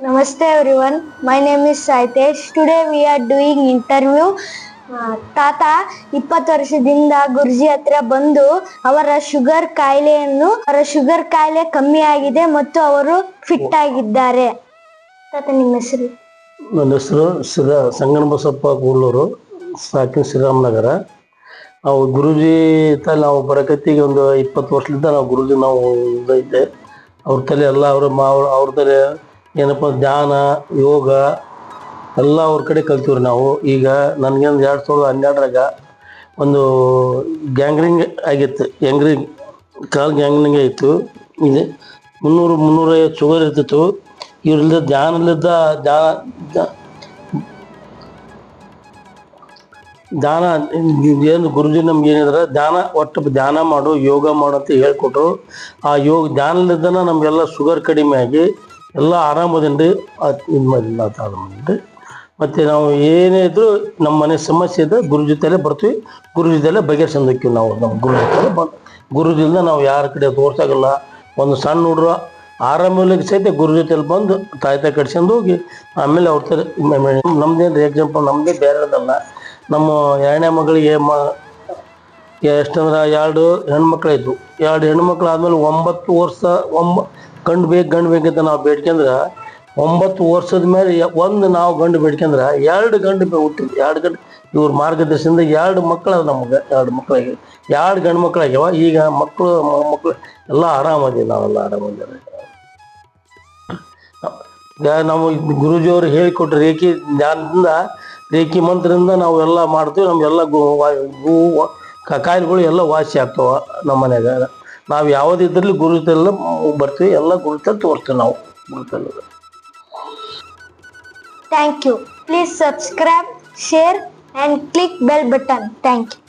Namaste everyone. My name is Saitesh. Today we are doing interview. ಆ, ತಾತ ಇಪ್ಪತ್ತು ವರ್ಷದಿಂದ ಗುರುಜಿ ಹತ್ರ ಬಂದು ಅವರ ಶುಗರ್ ಕಾಯಿಲೆಯನ್ನು ಅವರ ಶುಗರ್ ಕಾಯಿಲೆ ಕಮ್ಮಿ ಆಗಿದೆ ಮತ್ತು ಅವರು ಫಿಟ್ ಆಗಿದ್ದಾರೆ ತಾತ ನಿಮ್ಮ ಹೆಸರು ನನ್ನ ಹೆಸರು ಶ್ರೀರಾ ಸಂಗನ ಬಸಪ್ಪ ಕೂಡ್ಲೂರು ಸಾಕಿನ ಶ್ರೀರಾಮನಗರ ನಾವು ಗುರುಜಿ ತ ನಾವು ಬರಕತ್ತಿಗೆ ಒಂದು ಇಪ್ಪತ್ತು ವರ್ಷದಿಂದ ನಾವು ಗುರುಜಿ ನಾವು ಇದೈತೆ ಅವ್ರ ತಲೆ ಎಲ್ಲ ಅವ್ರ ಮಾ ಅವ್ರ ತಲೆ ಏನಪ್ಪ, ಧ್ಯಾನ, ಯೋಗ, ಎಲ್ಲ ಅವ್ರ ಕಡೆ ಕಲ್ತೀವ್ರಿ ನಾವು. ಈಗ ನನಗೇನು ಎರಡು ಸಾವಿರದ ಹನ್ನೆರಡರಾಗ ಒಂದು ಗ್ಯಾಂಗ್ರಿಂಗ್ ಆಗಿತ್ತು. ಗ್ಯಾಂಗ್ರಿಂಗ್, ಕಾಲು ಗ್ಯಾಂಗ್ರಿಂಗ್ ಆಯಿತು ಇದೆ ಮುನ್ನೂರು ಮುನ್ನೂರೈವತ್ತು ಶುಗರ್ ಇರ್ತಿತ್ತು. ಇವ್ರಲ್ಲಿದ್ದ ಧ್ಯಾನಲಿದ್ದ ಧ್ಯಾನ, ಧ್ಯ- ಧ್ಯಾನ, ಏನು ಗುರುಜಿ ನಮ್ಗೆ ಏನಿದ್ರೆ, ಧ್ಯಾನ, ಒಟ್ಟು ಧ್ಯಾನ ಮಾಡು, ಯೋಗ ಮಾಡು ಅಂತ ಹೇಳ್ಕೊಟ್ರು. ಆ ಯೋಗ ಧ್ಯಾನಲಿದ್ದನ ನಮಗೆಲ್ಲ ಶುಗರ್ ಕಡಿಮೆ ಆಗಿ ಎಲ್ಲ ಆರಾಮದಿಂದ ಇದು ಮಾಡಿ ಮಾತಾಡ್ರಿ ಮತ್ತು ನಾವು ಏನೇ ಇದ್ರೂ ನಮ್ಮ ಮನೆ ಸಮಸ್ಯೆ ಇದ್ದರೆ ಗುರು ಜೊತೆಲೇ ಬರ್ತೀವಿ. ಗುರು ಜೊತೆಲೇ ಬಗೆಹರಿಸ್ಕೊಂಡು ನಾವು, ನಮ್ಮ ಗುರು ಜೊತೆಲೇ ಬಂದು ಗುರುಜಿಂದ ನಾವು ಯಾರ ಕಡೆ ತೋರ್ಸಾಗಲ್ಲ ಒಂದು ಸಣ್ಣ ಹುಡುಗ ಆರಾಮಿಲ್ಲಕ್ಕೆ ಸಹಿತ ಗುರು ಜೊತೆಲಿ ಬಂದು ತಾಯ್ತ ಕಟ್ಸ್ಕೊಂಡು ಹೋಗಿ, ಆಮೇಲೆ ಅವ್ರ ತರ ನಮ್ದೇನು ಎಕ್ಸಾಂಪಲ್ ನಮ್ಮದೇ ಬೇರೆದಲ್ಲ. ನಮ್ಮ ಎರಡನೇ ಮಗಳಿಗೆ ಮ ಎಷ್ಟಂದ್ರೆ ಎರಡು ಹೆಣ್ಮಕ್ಳಾಯ್ತು ಎರಡು ಹೆಣ್ಮಕ್ಳು ಆದ್ಮೇಲೆ ಒಂಬತ್ತು ವರ್ಷ, ಒಂಬ, ಗಂಡು ಬೇಕು, ಗಂಡು ಬೇಕಂತ ನಾವು ಬೇಡ್ಕೆಂದ್ರೆ ಒಂಬತ್ತು ವರ್ಷದ ಮೇಲೆ ಒಂದು ನಾವು ಗಂಡು ಬೇಡ್ಕೆಂದ್ರೆ ಎರಡು ಗಂಡು ಹುಟ್ಟಿದ್ವಿ. ಎರಡು ಗಂಡು, ಇವ್ರ ಮಾರ್ಗದರ್ಶನದಿಂದ ಎರಡು ಮಕ್ಕಳು ನಮ್ಗೆ, ಎರಡು ಮಕ್ಕಳಿಗೆ ಎರಡು ಗಂಡು ಮಕ್ಕಳಾಗ್ಯಾವ ಈಗ ಮಕ್ಕಳು ಮಕ್ಕಳು ಎಲ್ಲ ಆರಾಮದೀವಿ ನಾವೆಲ್ಲ ಆರಾಮದಿದ್ದಾರೆ ನಾವು ಗುರುಜಿಯವರು ಹೇಳಿಕೊಟ್ಟ ರೇಖಿ ಜ್ಞಾನದಿಂದ ರೇಖಿ ಮಂತ್ರದಿಂದ ನಾವು ಎಲ್ಲ ಮಾಡ್ತೀವಿ. ನಮಗೆಲ್ಲ ಗು ಗು ಕಾಯಿಲೆಗಳು ಎಲ್ಲ ವಾಸಿ ಆಗ್ತಾವ ನಮ್ಮ ಮನ್ಯಾಗ. ನಾವು ಯಾವುದಿದ್ರಲ್ಲಿ ಗುರುತೆಲ್ಲ ಬರ್ತೀವಿ, ಎಲ್ಲ ಗುರುತಲ್ಲಿ ತೋರಿಸ್ತೀವಿ ನಾವು, ಗುರುತಲ್ಲಿ. Thank you please subscribe share and click bell button thank you